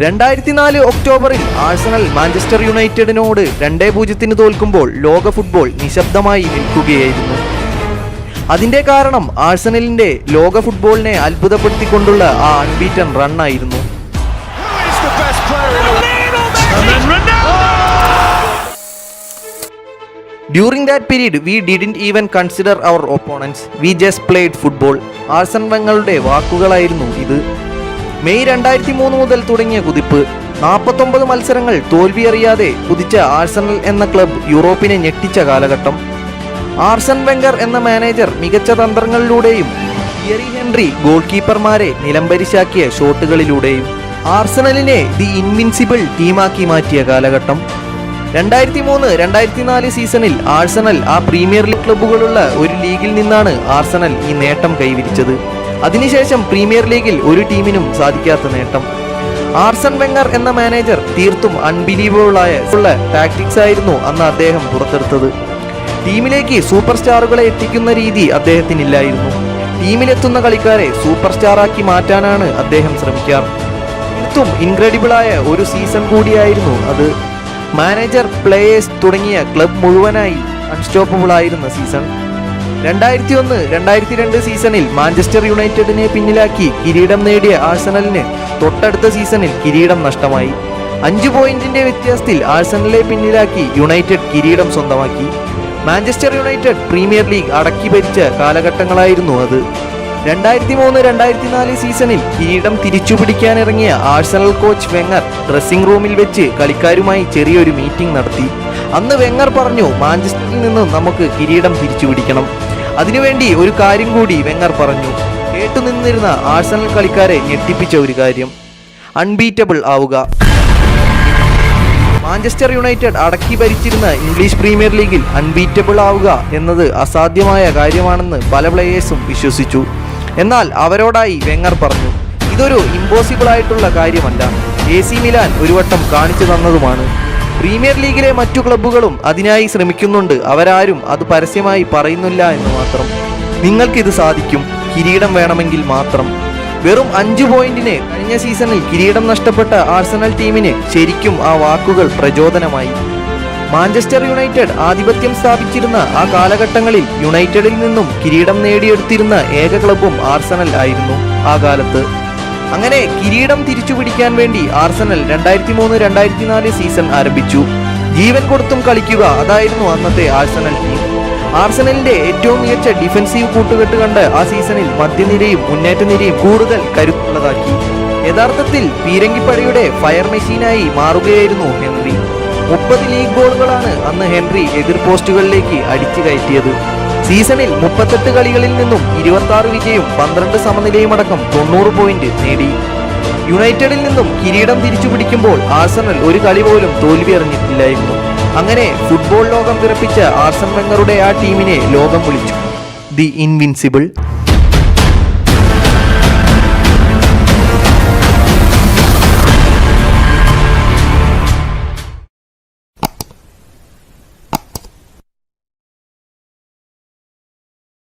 രണ്ടായിരത്തി നാല് ഒക്ടോബറിൽ ആഴ്സണൽ മാഞ്ചസ്റ്റർ യുണൈറ്റഡിനോട് രണ്ടേ പൂജ്യത്തിന് തോൽക്കുമ്പോൾ ലോക ഫുട്ബോൾ നിശബ്ദമായി നിൽക്കുകയായിരുന്നു. അതിന്റെ കാരണം ആഴ്സണലിന്റെ ലോക ഫുട്ബോളിനെ അത്ഭുതപ്പെടുത്തിക്കൊണ്ടുള്ള ആ unbeaten റണ്ണായിരുന്നു! During that period we didn't even consider our opponents we just played football Arsene വെങ്ങളുടെ വാക്കുകളായിരുന്നു ഇത്. മെയ് രണ്ടായിരത്തി മൂന്ന് മുതൽ തുടങ്ങിയ കുതിപ്പ്. നാൽപ്പത്തൊമ്പത് മത്സരങ്ങൾ തോൽവിയറിയാതെ കുതിച്ച ആഴ്സണൽ എന്ന ക്ലബ് യൂറോപ്പിനെ ഞെട്ടിച്ച കാലഘട്ടം. ആർസൺ വെങ്കർ എന്ന മാനേജർ മികച്ച തന്ത്രങ്ങളിലൂടെയും തിയറി ഹെൻറി ഗോൾ കീപ്പർമാരെ നിലംപരിശാക്കിയ ഷോട്ടുകളിലൂടെയും ആർസണലിനെ ദി ഇൻവിൻസിബിൾ ടീമാക്കി മാറ്റിയ കാലഘട്ടം. രണ്ടായിരത്തി മൂന്ന് രണ്ടായിരത്തി നാല് സീസണിൽ ആഴ്സണൽ ആ പ്രീമിയർ ലീഗ് ക്ലബ്ബുകളുള്ള ഒരു ലീഗിൽ നിന്നാണ് ആർസണൽ ഈ നേട്ടം കൈവരിച്ചത്. അതിനുശേഷം പ്രീമിയർ ലീഗിൽ ഒരു ടീമിനും സാധിക്കാത്ത നേട്ടം. ആർസൺ വെങ്ങർ എന്ന മാനേജർ തീർത്തും അൺബിലീവബിൾ ആയ ഉള്ള ടാക്ടിക്സ് ആയിരുന്നു അന്ന് അദ്ദേഹം പുറത്തെടുത്തത്. ടീമിലേക്ക് സൂപ്പർ സ്റ്റാറുകളെ എത്തിക്കുന്ന രീതി അദ്ദേഹത്തിനില്ലായിരുന്നു. ടീമിലെത്തുന്ന കളിക്കാരെ സൂപ്പർ സ്റ്റാറാക്കി മാറ്റാനാണ് അദ്ദേഹം ശ്രമിക്കാറ് തീർത്തും ഇൻക്രെഡിബിളായ ഒരു സീസൺ കൂടിയായിരുന്നു അത്. മാനേജർ പ്ലേയേഴ്സ് തുടങ്ങിയ ക്ലബ് മുഴുവനായി അൺസ്റ്റോപ്പബിൾ ആയിരുന്ന സീസൺ. രണ്ടായിരത്തി ഒന്ന് രണ്ടായിരത്തി രണ്ട് സീസണിൽ മാഞ്ചസ്റ്റർ യുണൈറ്റഡിനെ പിന്നിലാക്കി കിരീടം നേടിയ ആഴ്സണലിന് തൊട്ടടുത്ത സീസണിൽ കിരീടം നഷ്ടമായി. അഞ്ച് പോയിന്റിന്റെ വ്യത്യാസത്തിൽ ആഴ്സണലിനെ പിന്നിലാക്കി യുണൈറ്റഡ് കിരീടം സ്വന്തമാക്കി. മാഞ്ചസ്റ്റർ യുണൈറ്റഡ് പ്രീമിയർ ലീഗ് അടക്കി ഭരിച്ച കാലഘട്ടങ്ങളായിരുന്നു അത്. രണ്ടായിരത്തി മൂന്ന് രണ്ടായിരത്തി നാല് സീസണിൽ കിരീടം തിരിച്ചുപിടിക്കാനിറങ്ങിയ ആഴ്സണൽ കോച്ച് വെങ്ങർ ഡ്രസ്സിംഗ് റൂമിൽ വെച്ച് കളിക്കാരുമായി ചെറിയൊരു മീറ്റിംഗ് നടത്തി. അന്ന് വെങ്ങർ പറഞ്ഞു മാഞ്ചസ്റ്ററിൽ നിന്ന് നമുക്ക് കിരീടം തിരിച്ചുപിടിക്കണം. അതിനുവേണ്ടി ഒരു കാര്യം കൂടി വെങ്ങർ പറഞ്ഞു. കേട്ടുനിന്നിരുന്ന ആഴ്സണൽ കളിക്കാരെ ഞെട്ടിപ്പിച്ച ഒരു കാര്യം. അൺബീറ്റബിൾ ആവുക. മാഞ്ചസ്റ്റർ യുണൈറ്റഡ് അടക്കി ഭരിച്ചിരുന്ന ഇംഗ്ലീഷ് പ്രീമിയർ ലീഗിൽ അൺബീറ്റബിൾ ആവുക എന്നത് അസാധ്യമായ കാര്യമാണെന്ന് പല പ്ലേയേഴ്സും വിശ്വസിച്ചു. എന്നാൽ അവരോടായി വെങ്ങർ പറഞ്ഞു ഇതൊരു ഇമ്പോസിബിൾ ആയിട്ടുള്ള കാര്യമല്ല. എ സി മിലാൻ ഒരു വട്ടം കാണിച്ചു തന്നതുമാണ്. പ്രീമിയർ ലീഗിലെ മറ്റു ക്ലബ്ബുകളും അതിനായി ശ്രമിക്കുന്നുണ്ട്. അവരാരും അത് പരസ്യമായി പറയുന്നില്ല എന്ന് മാത്രം. നിങ്ങൾക്കിത് സാധിക്കും. കിരീടം വേണമെങ്കിൽ മാത്രം. വെറും അഞ്ച് പോയിന്റിന് കഴിഞ്ഞ സീസണിൽ കിരീടം നഷ്ടപ്പെട്ട ആഴ്സണൽ ടീമിന് ശരിക്കും ആ വാക്കുകൾ പ്രചോദനമായി. മാഞ്ചസ്റ്റർ യുണൈറ്റഡ് ആധിപത്യം സ്ഥാപിച്ചിരുന്ന ആ കാലഘട്ടങ്ങളിൽ യുണൈറ്റഡിൽ നിന്നും കിരീടം നേടിയെടുത്തിരുന്ന ഏക ക്ലബും ആർസണൽ ആയിരുന്നു ആ കാലത്ത്. അങ്ങനെ കിരീടം തിരിച്ചു പിടിക്കാൻ വേണ്ടി ആർസണൽ രണ്ടായിരത്തി മൂന്ന് രണ്ടായിരത്തി നാല് സീസൺ ആരംഭിച്ചു. ജീവൻ കൊടുത്തും കളിക്കുക അതായിരുന്നു അന്നത്തെ ആഴ്സണൽ ടീം ആർസണലിന്റെ ഏറ്റവും മികച്ച ഡിഫൻസീവ് കൂട്ടുകെട്ട് കണ്ട് ആ സീസണിൽ മധ്യനിരയും മുന്നേറ്റ നിരയും കൂടുതൽ കരുത്തുള്ളതാക്കി. യഥാർത്ഥത്തിൽ പീരങ്കിപ്പടയുടെ ഫയർ മെഷീനായി മാറുകയായിരുന്നു ഹെൻറി. മുപ്പത് ലീഗ് ഗോളുകളാണ് അന്ന് ഹെൻറി എതിർ പോസ്റ്റുകളിലേക്ക് അടിച്ചു കയറ്റിയത്. സീസണിൽ മുപ്പത്തെട്ട് കളികളിൽ നിന്നും ഇരുപത്തി വിജയവും പന്ത്രണ്ട് സമനിലയും അടക്കം തൊണ്ണൂറ് പോയിന്റ് നേടി. യുണൈറ്റഡിൽ നിന്നും കിരീടം തിരിച്ചു പിടിക്കുമ്പോൾ ആഴ്സണൽ ഒരു കളി പോലും തോൽവി അറിഞ്ഞിട്ടില്ലായിരുന്നു അങ്ങനെ ഫുട്ബോൾ ലോകം വിറപ്പിച്ച ആർസൺ വെങ്ങറുടെ ആ ടീമിനെ ലോകം വിളിച്ചു. The invincible